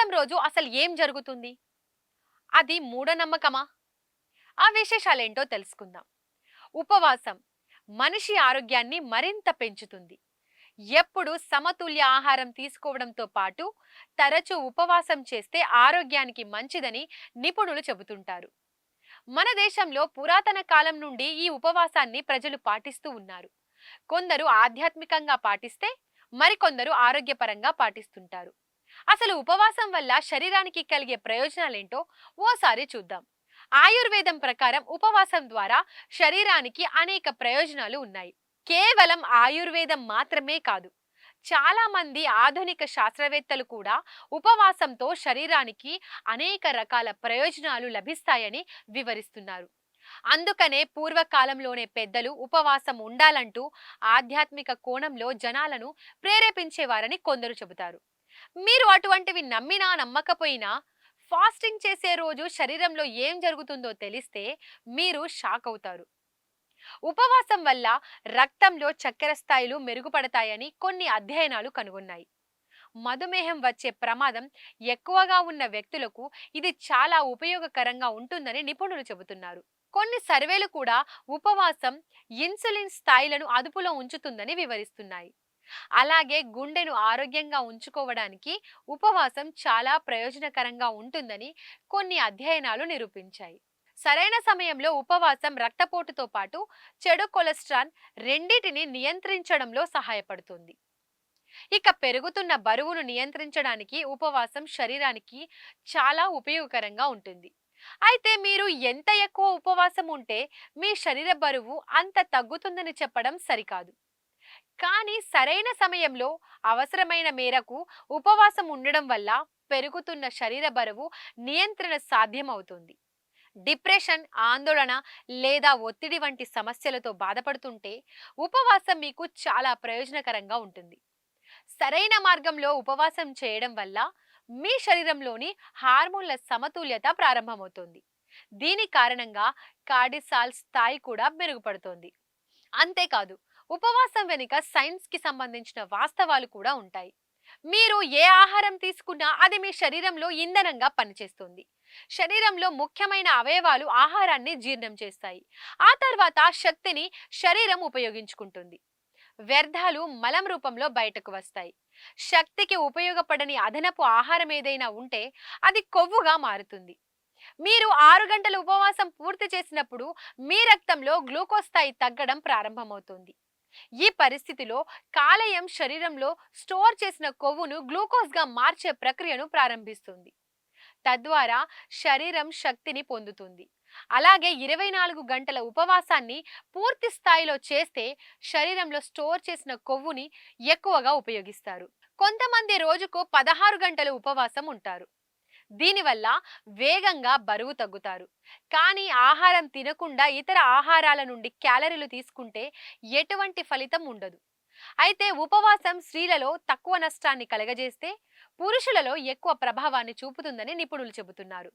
ఉపవాసం రోజు అసలు ఏం జరుగుతుంది? అది మూఢనమ్మకమా? ఆ విశేషాలేంటో తెలుసుకుందాం. ఉపవాసం మనిషి ఆరోగ్యాన్ని మరింత పెంచుతుంది. ఎప్పుడు సమతుల్య ఆహారం తీసుకోవడంతో పాటు తరచూ ఉపవాసం చేస్తే ఆరోగ్యానికి మంచిదని నిపుణులు చెబుతుంటారు. మన దేశంలో పురాతన కాలం నుండి ఈ ఉపవాసాన్ని ప్రజలు పాటిస్తూ ఉన్నారు. కొందరు ఆధ్యాత్మికంగా పాటిస్తే మరికొందరు ఆరోగ్యపరంగా పాటిస్తుంటారు. అసలు ఉపవాసం వల్ల శరీరానికి కలిగే ప్రయోజనాలేంటో ఓసారి చూద్దాం. ఆయుర్వేదం ప్రకారం ఉపవాసం ద్వారా శరీరానికి అనేక ప్రయోజనాలు ఉన్నాయి. కేవలం ఆయుర్వేదం మాత్రమే కాదు. చాలా మంది ఆధునిక శాస్త్రవేత్తలు కూడా ఉపవాసంతో శరీరానికి అనేక రకాల ప్రయోజనాలు లభిస్తాయని వివరిస్తున్నారు. అందుకనే పూర్వకాలంలోనే పెద్దలు ఉపవాసం ఉండాలంటూ ఆధ్యాత్మిక కోణంలో జనాలను ప్రేరేపించేవారని కొందరు చెబుతారు. మీరు అటువంటివి నమ్మినా నమ్మకపోయినా ఫాస్టింగ్ చేసే రోజు శరీరంలో ఏం జరుగుతుందో తెలిస్తే మీరు షాక్ అవుతారు. ఉపవాసం వల్ల రక్తంలో చక్కెర స్థాయిలు మెరుగుపడతాయని కొన్ని అధ్యయనాలు కనుగొన్నాయి. మధుమేహం వచ్చే ప్రమాదం ఎక్కువగా ఉన్న వ్యక్తులకు ఇది చాలా ఉపయోగకరంగా ఉంటుందని నిపుణులు చెబుతున్నారు. కొన్ని సర్వేలు కూడా ఉపవాసం ఇన్సులిన్ స్థాయిలను అదుపులో ఉంచుతుందని వివరిస్తున్నాయి. అలాగే గుండెను ఆరోగ్యంగా ఉంచుకోవడానికి ఉపవాసం చాలా ప్రయోజనకరంగా ఉంటుందని కొన్ని అధ్యయనాలు నిరూపించాయి. సరైన సమయంలో ఉపవాసం రక్తపోటుతో పాటు చెడు కొలెస్ట్రాల్ రెండింటిని నియంత్రించడంలో సహాయపడుతుంది. ఇక పెరుగుతున్న బరువును నియంత్రించడానికి ఉపవాసం శరీరానికి చాలా ఉపయోగకరంగా ఉంటుంది. అయితే మీరు ఎంత ఎక్కువ ఉపవాసం ఉంటే మీ శరీర బరువు అంత తగ్గుతుందని చెప్పడం సరికాదు. కానీ సరైన సమయంలో అవసరమైన మేరకు ఉపవాసం ఉండడం వల్ల పెరుగుతున్న శరీర బరువు నియంత్రణ సాధ్యమవుతుంది. డిప్రెషన్ ఆందోళన లేదా ఒత్తిడి వంటి సమస్యలతో బాధపడుతుంటే ఉపవాసం మీకు చాలా ప్రయోజనకరంగా ఉంటుంది. సరైన మార్గంలో ఉపవాసం చేయడం వల్ల మీ శరీరంలోని హార్మోన్ల సమతుల్యత ప్రారంభమవుతుంది. దీని కారణంగా కార్డిసాల్ స్థాయి కూడా మెరుగుపడుతుంది. అంతేకాదు ఉపవాసం వెనుక సైన్స్కి సంబంధించిన వాస్తవాలు కూడా ఉంటాయి. మీరు ఏ ఆహారం తీసుకున్నా అది మీ శరీరంలో ఇంధనంగా పనిచేస్తుంది. శరీరంలో ముఖ్యమైన అవయవాలు ఆహారాన్ని జీర్ణం చేస్తాయి. ఆ తర్వాత శక్తిని శరీరం ఉపయోగించుకుంటుంది. వ్యర్థాలు మలం రూపంలో బయటకు వస్తాయి. శక్తికి ఉపయోగపడని అదనపు ఆహారం ఏదైనా ఉంటే అది కొవ్వుగా మారుతుంది. మీరు ఆరు గంటల ఉపవాసం పూర్తి చేసినప్పుడు మీ రక్తంలో గ్లూకోజ్ స్థాయి తగ్గడం ప్రారంభమవుతుంది. ఈ పరిస్థితిలో కాలేయం శరీరంలో స్టోర్ చేసిన కొవ్వును గ్లూకోజ్గా మార్చే ప్రక్రియను ప్రారంభిస్తుంది. తద్వారా శరీరం శక్తిని పొందుతుంది. అలాగే ఇరవై నాలుగు గంటల ఉపవాసాన్ని పూర్తి స్థాయిలో చేస్తే శరీరంలో స్టోర్ చేసిన కొవ్వుని ఎక్కువగా ఉపయోగిస్తారు. కొంతమంది రోజుకు పదహారు గంటలు ఉపవాసం ఉంటారు. దీనివల్ల వేగంగా బరువు తగ్గుతారు. కానీ ఆహారం తినకుండా ఇతర ఆహారాల నుండి క్యాలరీలు తీసుకుంటే ఎటువంటి ఫలితం ఉండదు. అయితే ఉపవాసం స్త్రీలలో తక్కువ నష్టాన్ని కలగజేస్తే పురుషులలో ఎక్కువ ప్రభావాన్ని చూపుతుందని నిపుణులు చెబుతున్నారు.